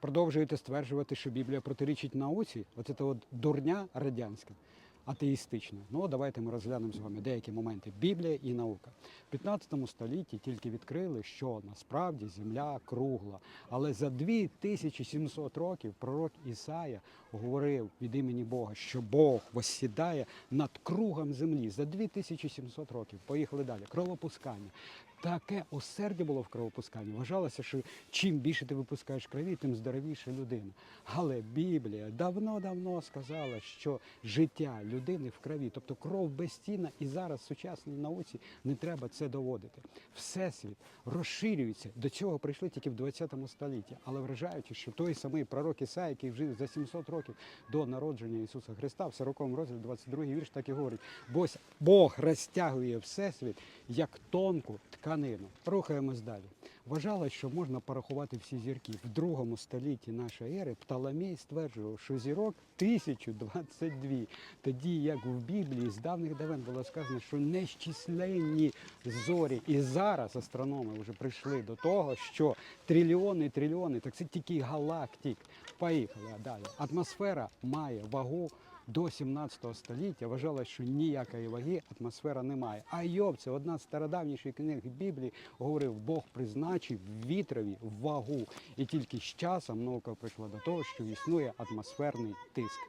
продовжуєте стверджувати, що Біблія протирічить науці, оце та от дурня радянська, атеїстична. Ну, давайте ми розглянемо з вами деякі моменти. Біблія і наука. В 15 столітті тільки відкрили, що насправді земля кругла. Але за 2700 років пророк Ісая говорив від імені Бога, що Бог восідає над кругом землі. За 2700 років. Поїхали далі. Кровопускання. Таке осердя було в кровопусканні. Вважалося, що чим більше ти випускаєш крові, тим здоровіша людина. Але Біблія давно-давно сказала, що життя людини в крові, тобто кров безцінна, і зараз в сучасній науці не треба це доводити. Всесвіт розширюється. До цього прийшли тільки в 20 столітті. Але вражаючи, що той самий пророк Ісай, який жив за 700 років до народження Ісуса Христа, в 40 розділі, 22 вірш, так і говорить: бо Бог розтягує всесвіт як тонку тканину. Рухаємось далі. Вважалось, що можна порахувати всі зірки. В другому столітті нашої ери Птоломей стверджував, що зірок 1022. Тоді, як в Біблії з давних давен було сказано, що нещисленні зорі. І зараз астрономи вже прийшли до того, що трильйони трильйони, так це тільки галактик. Поїхали далі. Атмосфера має вагу до 17 століття вважалось, що ніякої ваги атмосфера не має. А Йов, це одна з стародавніших книг Біблії, говорив, Бог призначив вітрові вагу. І тільки з часом наука прийшла до того, що існує атмосферний тиск.